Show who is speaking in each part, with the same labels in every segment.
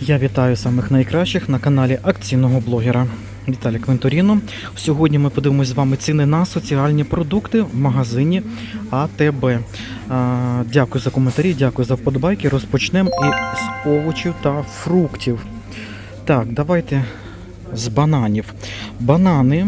Speaker 1: Я вітаю самих найкращих на каналі акційного блогера Віталій Квинторіно. Сьогодні ми подивимось з вами ціни на соціальні продукти в магазині АТБ. Дякую за коментарі, дякую за вподобайки. Розпочнемо і з овочів та фруктів. Так, давайте з бананів. Банани.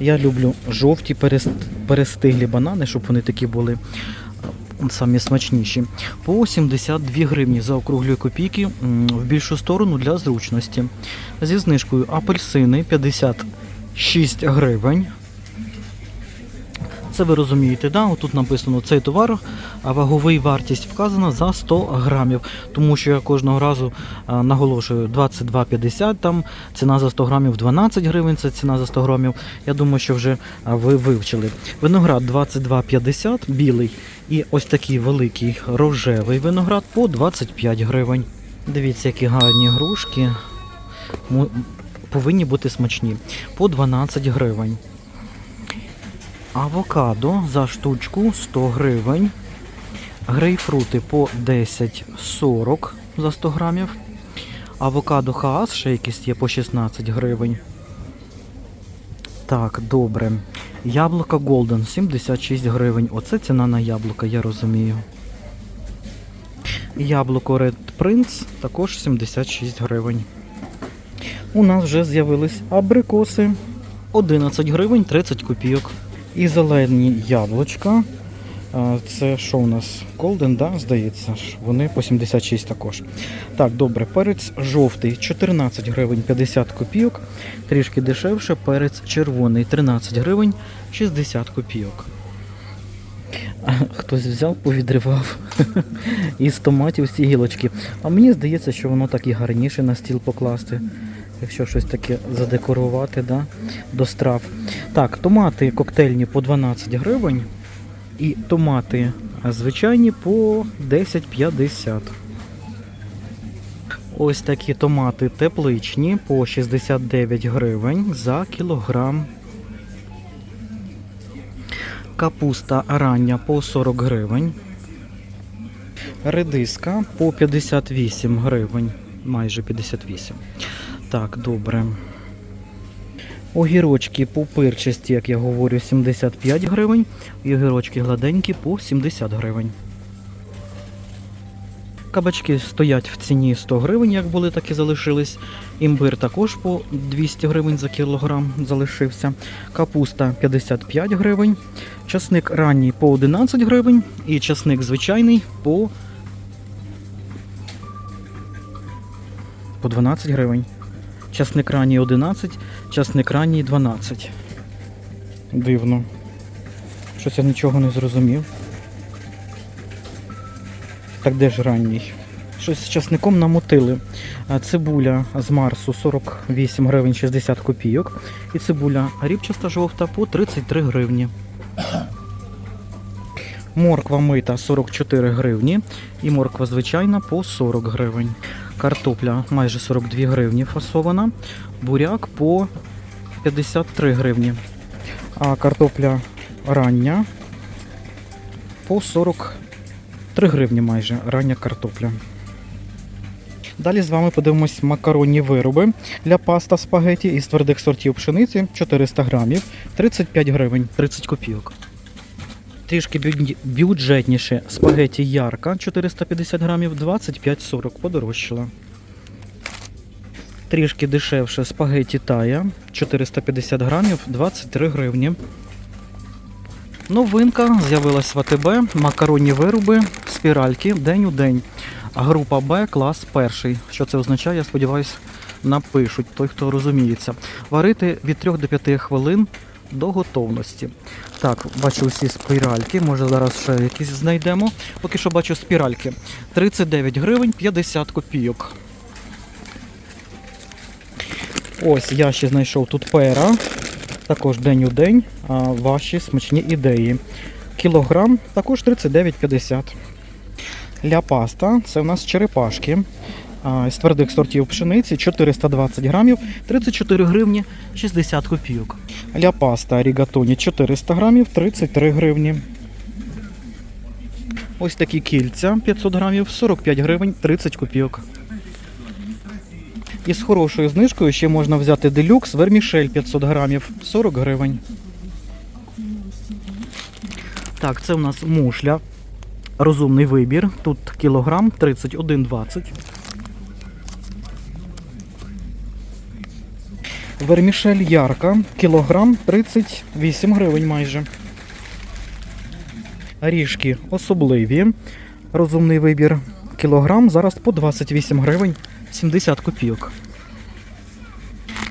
Speaker 1: Я люблю жовті перест- перестиглі банани, щоб вони такі були самі смачніші. По 72 гривні за округлі копійки в більшу сторону для зручності. Зі знижкою апельсини 56 гривень. Це ви розумієте, да? Тут написано цей товар, а ваговий вартість вказана за 100 грамів. Тому що я кожного разу а, наголошую 22,50 там ціна за 100 грамів 12 гривень, це ціна за 100 грамів. Я думаю, що вже а, ви вивчили. Виноград 22,50 білий і ось такий великий рожевий виноград по 25 гривень. Дивіться, які гарні грушки. Повинні бути смачні. По 12 гривень. Авокадо за штучку 100 гривень. Грейпфрути по 10,40 за 100 грамів. Авокадо Хаас ще якісь є по 16 гривень. Так, добре. Яблука Golden 76 гривень. Оце ціна на яблука, я розумію. Яблуко Red Prince також 76 гривень. У нас вже з'явились абрикоси 11 гривень 30 копійок. І зелені яблучка. Це що у нас? Golden, да, здається. Вони по 76 також. Так, добре, перець жовтий 14 гривень 50 копійок. Трішки дешевше. Перець червоний 13 гривень 60 копійок. Хтось взяв, повідривав із томатів ці гілочки. А мені здається, що воно так і гарніше на стіл покласти. Якщо щось таке задекорувати да, до страв. Так, томати коктейльні по 12 гривень. І томати звичайні по 10,50. Ось такі томати тепличні по 69 гривень за кілограм. Капуста рання по 40 гривень. Редиска по 58 гривень. Майже 58. Так, добре. Огірочки пупирчасті, як я говорю, 75 гривень. І огірочки гладенькі по 70 гривень. Кабачки стоять в ціні 100 гривень, як були, так і залишились. Імбир також по 200 гривень за кілограм залишився. Капуста 55 гривень. Часник ранній по 11 гривень. І часник звичайний по, по 12 гривень. Часник ранній 11, часник ранній 12. Дивно. Щось я нічого не зрозумів. Так де ж ранній? Щось з часником намотили. Цибуля з Марсу 48 гривень 60 копійок. І цибуля рібчаста жовта по 33 гривні. Морква мита 44 гривні. І морква звичайна по 40 гривень. Картопля майже 42 гривні фасована. Буряк по 53 гривні. А картопля рання по 43 гривні майже рання картопля. Далі з вами подивимось макаронні вироби для паста спагеті із твердих сортів пшениці 400 грамів 35 гривень 30 копійок. Трішки бюджетніше спагеті ярка 450 грамів 25,40 подорожчала. Трішки дешевше спагеті тая 450 грамів 23 гривні. Новинка з'явилась в АТБ, макаронні вироби, спіральки день у день. Група Б клас перший. Що це означає, я сподіваюся, напишуть той, хто розуміється. Варити від 3 до 5 хвилин до готовності. Так, бачу усі спіральки, може зараз ще якісь знайдемо. Поки що бачу спіральки. 39 гривень 50 копійок. Ось я ще знайшов тут пера. Також день у день. А ваші смачні ідеї. Кілограм також 39,50. Ля паста це в нас черепашки. З твердих сортів пшениці 420 грамів, 34 гривні 60 копійок. Ля паста рігатоні 400 грамів, 33 гривні. Ось такі кільця 500 грамів, 45 гривень, 30 копійок. І з хорошою знижкою ще можна взяти делюкс вермішель 500 грамів 40 гривень. Так, це у нас мушля. Розумний вибір. Тут кілограм 31,20. Вермішель ярка, кілограм 38 гривень майже. Ріжки особливі. Розумний вибір. Кілограм зараз по 28 гривень 70 копійок.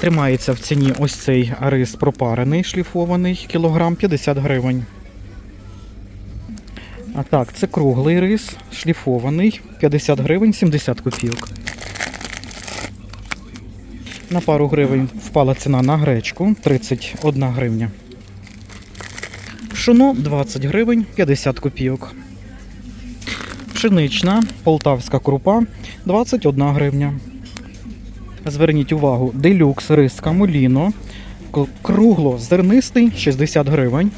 Speaker 1: Тримається в ціні ось цей рис пропарений, шліфований, кілограм 50 гривень. А так, це круглий рис, шліфований, 50 гривень 70 копійок. На пару гривень впала ціна на гречку 31 гривня. Пшоно 20 гривень 50 копійок. Пшенична полтавська крупа 21 гривня. Зверніть увагу, делюкс рис камуліно. Кругло зернистий 60 гривень.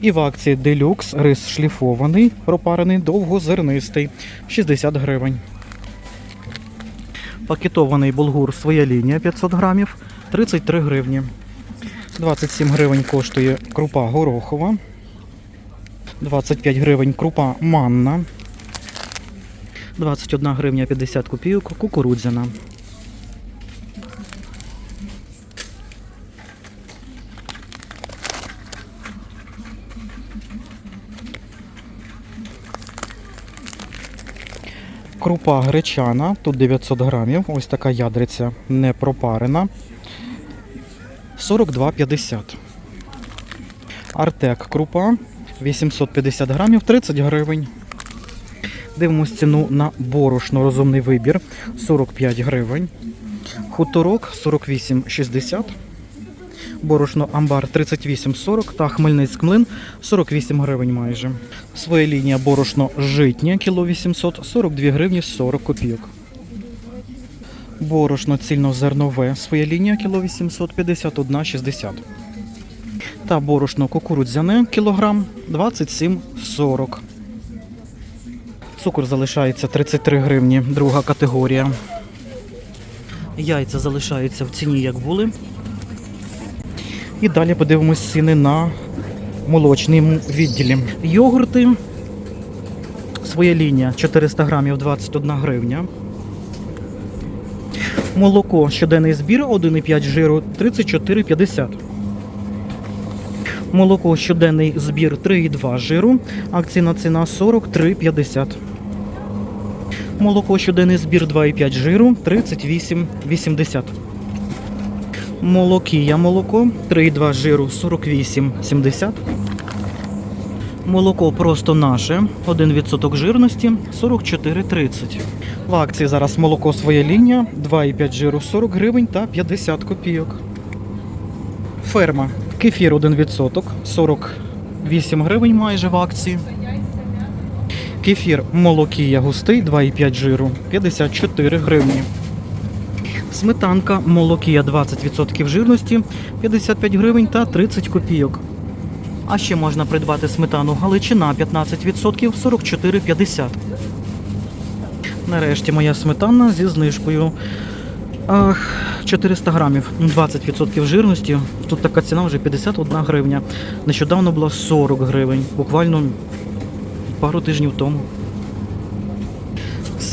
Speaker 1: І в акції делюкс рис шліфований, пропарений довгозернистий 60 гривень. Пакетований булгур своя лінія 500 грамів 33 гривні. 27 гривень коштує крупа горохова. 25 гривень крупа манна. 21 гривня 50 копійок кукурудзяна. Крупа гречана, тут 900 грамів. Ось така ядриця не пропарена. 42,50. Артек крупа 850 грамів, 30 гривень. Дивимось ціну на борошно розумний вибір 45 гривень. Хуторок 48,60. Борошно амбар 38,40 та Хмельницьк млин 48 гривень майже. Своя лінія борошно житнє кіло 800 42 гривні 40 копійок. Борошно цільнозернове своя лінія кіло 800 51,60. Та борошно кукурудзяне кілограм 27,40. Цукор залишається 33 гривні, друга категорія. Яйця залишаються в ціні, як були. І далі подивимось ціни на молочному відділі. Йогурти. Своя лінія 400 грамів 21 гривня. Молоко щоденний збір 1,5 жиру 34,50. Молоко щоденний збір 3,2 жиру. Акційна ціна 43,50. Молоко щоденний збір 2,5 жиру 38,80. Молокія молоко 3,2 жиру 48,70. Молоко просто наше 1% жирності 44,30. В акції зараз молоко своя лінія 2,5 жиру 40 гривень та 50 копійок. Ферма. Кефір 1%, 48 гривень майже в акції. Кефір молокія густий 2,5 жиру 54 гривні. Сметанка молокія 20% жирності 55 гривень та 30 копійок. А ще можна придбати сметану Галичина 15% 44,50. Нарешті моя сметана зі знижкою. Ах, 400 грамів, 20% жирності. Тут така ціна вже 51 гривня. Нещодавно була 40 гривень, буквально пару тижнів тому.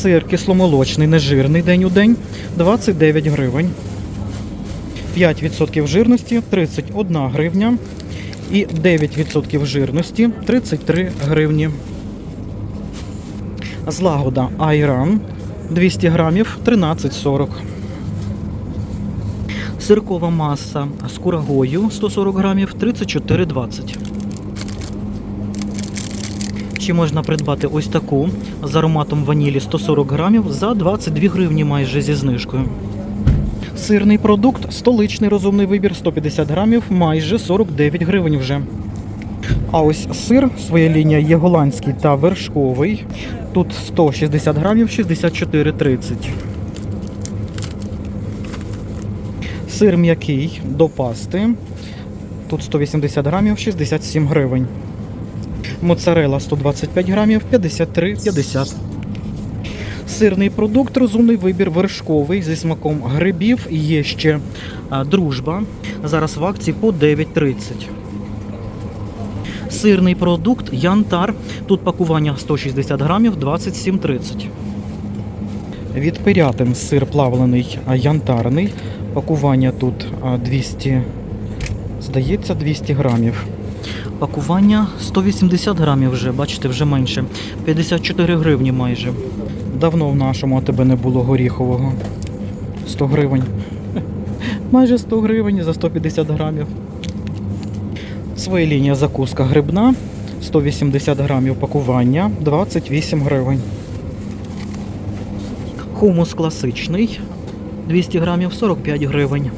Speaker 1: Сир кисломолочний, нежирний день у день 29 гривень. 5% жирності 31 гривня. І 9% жирності 33 гривні. Злагода Айран 200 грамів 13,40. Сиркова маса з курагою 140 грамів 34,20. Чи можна придбати ось таку з ароматом ванілі 140 грамів за 22 гривні майже зі знижкою. Сирний продукт, столичний розумний вибір 150 грамів, майже 49 гривень вже. А ось сир, своя лінія є голландський та вершковий. Тут 160 грамів 64,30. Сир м'який до пасти. Тут 180 грамів 67 гривень. Моцарела 125 грамів 53,50. Сир Сирний продукт, розумний вибір, вершковий зі смаком грибів. Є ще дружба. Зараз в акції по 9,30. Сирний продукт Янтар. Тут пакування 160 грамів 27,30. Від Пирятин сир плавлений янтарний. Пакування тут 200, здається, 200 грамів. Пакування 180 грамів вже, бачите, вже менше. 54 гривні майже. Давно в нашому АТБ не було горіхового. 100 гривень. Майже 100 гривень за 150 грамів. Своєлінія закуска грибна. 180 грамів пакування, 28 гривень. Хумус класичний 200 грамів 45 гривень.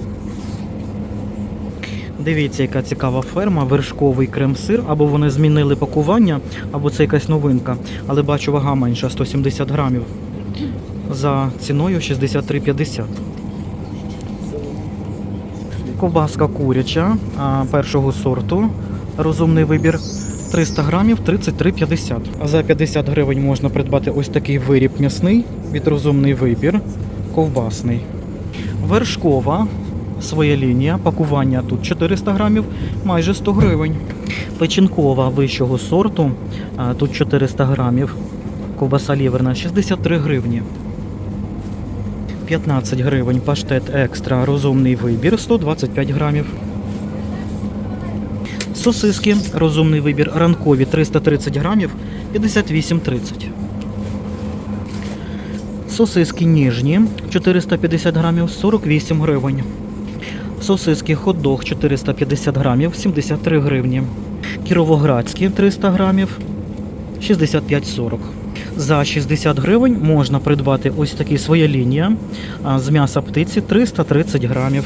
Speaker 1: Дивіться, яка цікава ферма, вершковий крем-сир, або вони змінили пакування, або це якась новинка. Але бачу, вага менша 170 грамів. За ціною 63,50. Ковбаска куряча першого сорту. Розумний вибір 300 грамів 33,50. А за 50 гривень можна придбати ось такий виріб м'ясний від розумний вибір. Ковбасний. Вершкова своя лінія. Пакування тут 400 грамів, майже 100 гривень. Печінкова вищого сорту. Тут 400 грамів. Ковбаса ліверна 63 гривні. 15 гривень паштет екстра розумний вибір 125 грамів. Сосиски розумний вибір ранкові 330 грамів 58,30. Сосиски ніжні 450 грамів 48 гривень. Сосиски хот-дог 450 грамів 73 гривні. Кіровоградські 300 грамів 65,40. За 60 гривень можна придбати ось такі своя лінія з м'яса птиці 330 грамів.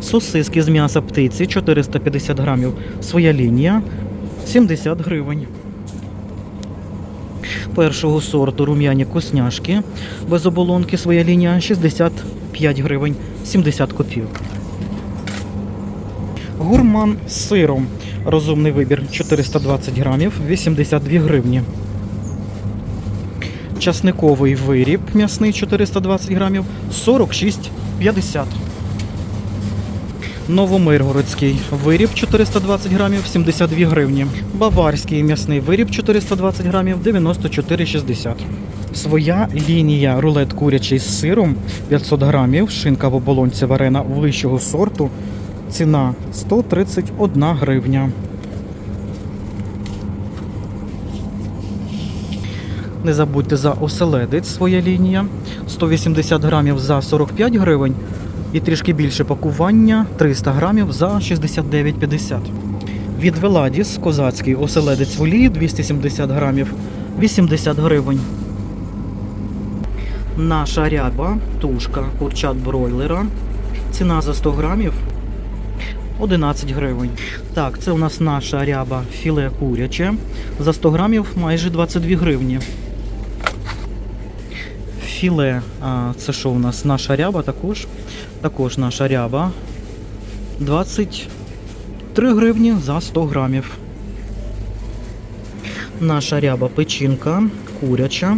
Speaker 1: Сосиски з м'яса птиці 450 грамів. Своя лінія 70 гривень. Першого сорту рум'яні косняшки без оболонки своя лінія 65 гривень 70 копійок. Гурман з сиром. Розумний вибір 420 грамів 82 гривні. Часниковий виріб м'ясний 420 грамів 46,50. Новомиргородський виріб 420 грамів 72 гривні. Баварський м'ясний виріб 420 грамів 94,60. Своя лінія рулет курячий з сиром 500 грамів, шинка в оболонці варена вищого сорту. Ціна 131 гривня. Не забудьте за оселедець своя лінія. 180 грамів за 45 гривень. І трішки більше пакування 300 грамів за 69,50. Від Веладіс козацький оселедець в олії 270 грамів 80 гривень. Наша ряба, тушка, курчат бройлера. Ціна за 100 грамів 11 гривень. Так, це у нас наша ряба філе куряче. За 100 грамів майже 22 гривні. Філе, а, це що у нас? Наша ряба також. Також наша ряба. 23 гривні за 100 грамів. Наша ряба печінка куряча.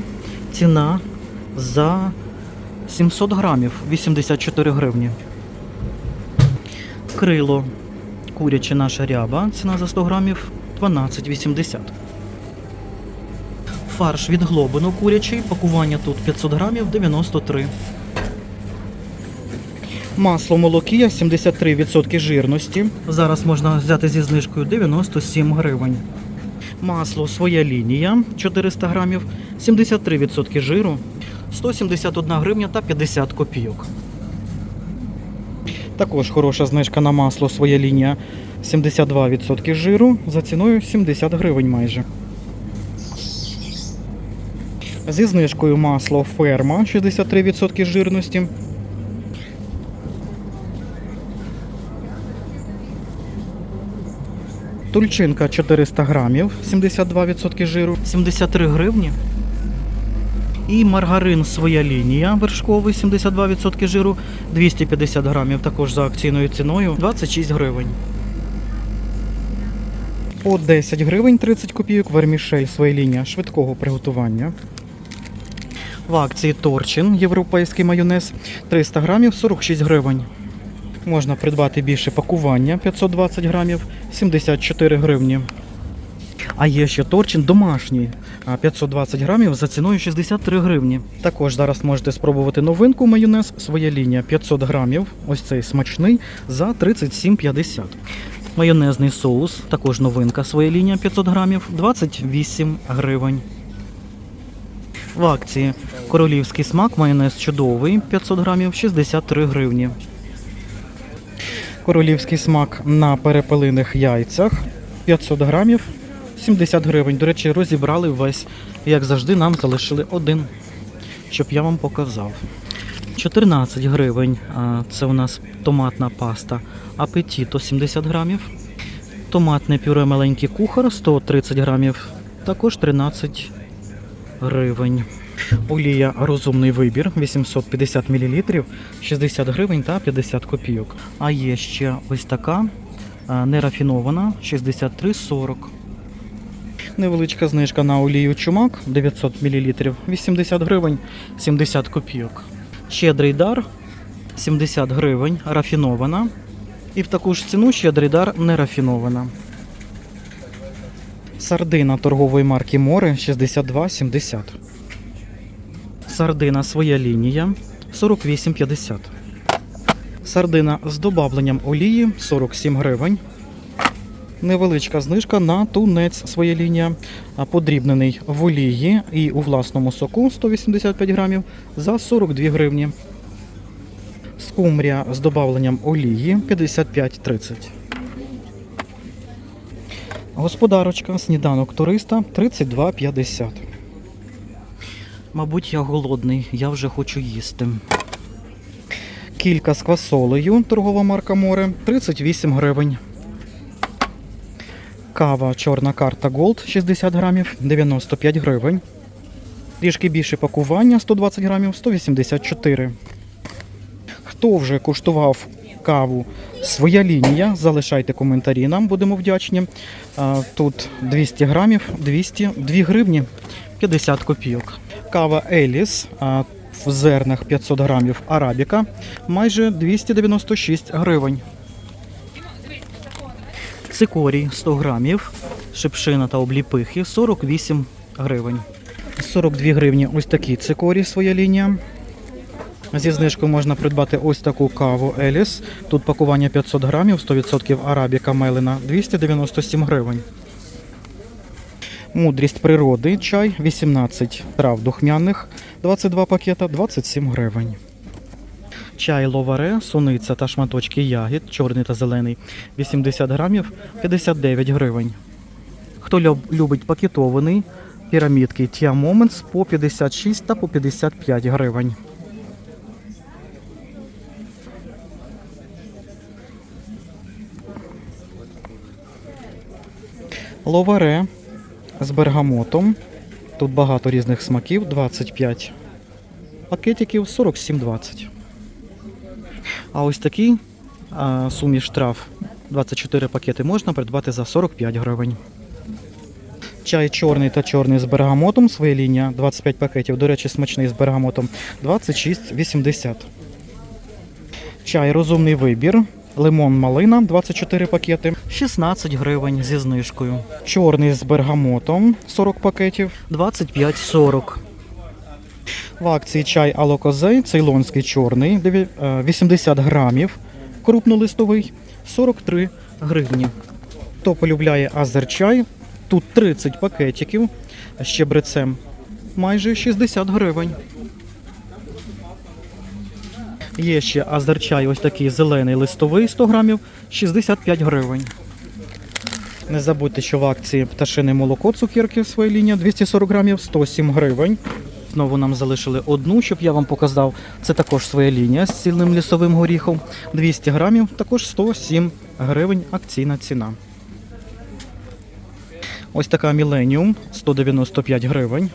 Speaker 1: Ціна за 700 грамів 84 гривні. Крило куряче наша ряба. Ціна за 100 грамів 12,80. Фарш від глобину курячий. Пакування тут 500 грамів 93. Масло молокія 73% жирності. Зараз можна взяти зі знижкою 97 гривень. Масло своя лінія 400 грамів, 73% жиру, 171 гривня та 50 копійок. Також хороша знижка на масло своя лінія 72% жиру за ціною 70 гривень майже. Зі знижкою масло ферма 63% жирності. Тульчинка 400 грамів, 72% жиру, 73 гривні. І маргарин своя лінія вершковий, 72% жиру, 250 грамів, також за акційною ціною 26 гривень. По 10 гривень 30 копійок вермішель своя лінія швидкого приготування. В акції Торчин європейський майонез 300 грамів 46 гривень. Можна придбати більше пакування 520 грамів 74 гривні. А є ще торчин домашній 520 грамів за ціною 63 гривні. Також зараз можете спробувати новинку майонез своя лінія 500 грамів. Ось цей смачний за 37,50. Майонезний соус, також новинка своя лінія 500 грамів 28 гривень. В акції королівський смак майонез чудовий 500 грамів 63 гривні. Королівський смак на перепелиних яйцях 500 грамів 70 гривень. До речі, розібрали весь. Як завжди, нам залишили один, щоб я вам показав. 14 гривень. Це у нас томатна паста апетіто 70 грамів. Томатне пюре маленький кухар 130 грамів. Також 13 гривень. Олія розумний вибір 850 мл, 60 гривень та 50 копійок. А є ще ось така нерафінована 63,40. Невеличка знижка на олію чумак 900 мл, 80 гривень 70 копійок. Щедрий дар 70 гривень, рафінована. І в таку ж ціну щедрий дар нерафінована. Сардина торгової марки Море 62,70. Сардина своя лінія 48,50. Сардина з добавленням олії 47 гривень. Невеличка знижка на тунець своя лінія, подрібнений в олії і у власному соку 185 грамів за 42 гривні. Скумрія з добавленням олії 55,30. Господарочка, сніданок туриста 32,50. Мабуть, я голодний, я вже хочу їсти. Кілька з квасолею, торгова марка море 38 гривень. Кава чорна карта Gold 60 грамів 95 гривень. Трішки більше пакування 120 грамів 184. Хто вже куштував каву своя лінія, залишайте коментарі, нам будемо вдячні. Тут 200 грамів 202 гривні 50 копійок. Кава Еліс в зернах 500 грамів арабіка майже 296 гривень. Цикорій 100 грамів, шипшина та обліпихи 48 гривень. 42 гривні ось такі цикорій своя лінія. Зі знижкою можна придбати ось таку каву Еліс. Тут пакування 500 грамів, 100% арабіка мелена 297 гривень. Мудрість природи чай 18 трав духмяних, 22 пакета 27 гривень. Чай ловаре, суниця та шматочки ягід, чорний та зелений 80 грамів 59 гривень. Хто любить пакетований, пірамідки Tia Moments по 56 та по 55 гривень. Ловаре з бергамотом. Тут багато різних смаків, 25 пакетиків 47,20. А ось такий суміш трав 24 пакети можна придбати за 45 гривень. Чай чорний та чорний з бергамотом, своя лінія 25 пакетів. До речі, смачний з бергамотом 26,80. Чай розумний вибір. Лимон малина 24 пакети, 16 гривень зі знижкою. Чорний з бергамотом 40 пакетів, 25,40. В акції чай Алокозей, цейлонський чорний, е, 80 грамів, крупнолистовий, 43 гривні. Хто полюбляє азерчай, тут 30 пакетиків з щебрецем, майже 60 гривень. Є ще азерчай, ось такий зелений листовий 100 грамів, 65 гривень. Не забудьте, що в акції пташине молоко цукерки своя лінія 240 грамів, 107 гривень. Знову нам залишили одну, щоб я вам показав. Це також своя лінія з цільним лісовим горіхом. 200 грамів, також 107 гривень акційна ціна. Ось така Міленіум 195 гривень.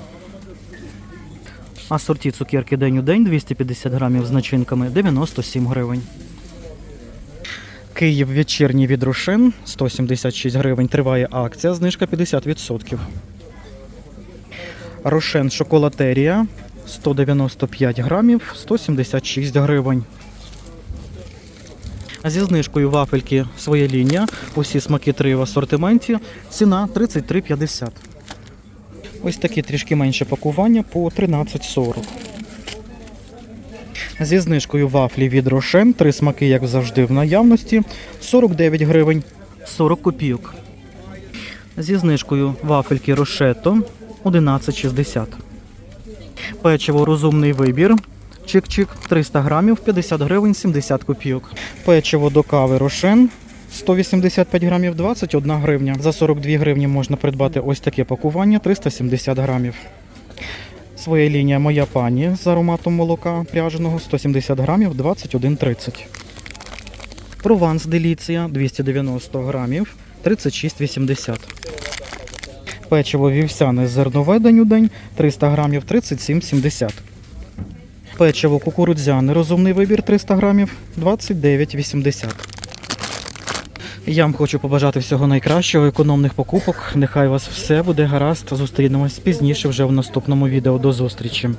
Speaker 1: Асорті цукерки день у день 250 грамів з начинками 97 гривень. Київ вечірній від Рошен 176 гривень. Триває акція, знижка 50%. Рошен шоколатерія 195 грамів, 176 гривень. Зі знижкою вафельки своя лінія. Усі смаки 3 в асортименті. Ціна 33,50. Ось такі трішки менше пакування по 13,40. Зі знижкою вафлі від Рошен. Три смаки, як завжди, в наявності. 49 гривень 40 копійок. Зі знижкою вафельки Рошето 11,60. Печиво розумний вибір. Чик-чик 300 грамів 50 гривень 70 копійок. Печиво до кави Рошен 185 грамів 21 гривня. За 42 гривні можна придбати ось таке пакування 370 грамів. Своя лінія Моя пані з ароматом молока пряженого 170 грамів 21,30. Прованс Деліція 290 грамів 36,80. Печиво вівсяне з зернове день 300 грамів 37,70. Печиво кукурудзяне розумний вибір 300 грамів 29,80. Я вам хочу побажати всього найкращого, економних покупок. Нехай у вас все буде гаразд. Зустрінемось пізніше вже в наступному відео. До зустрічі.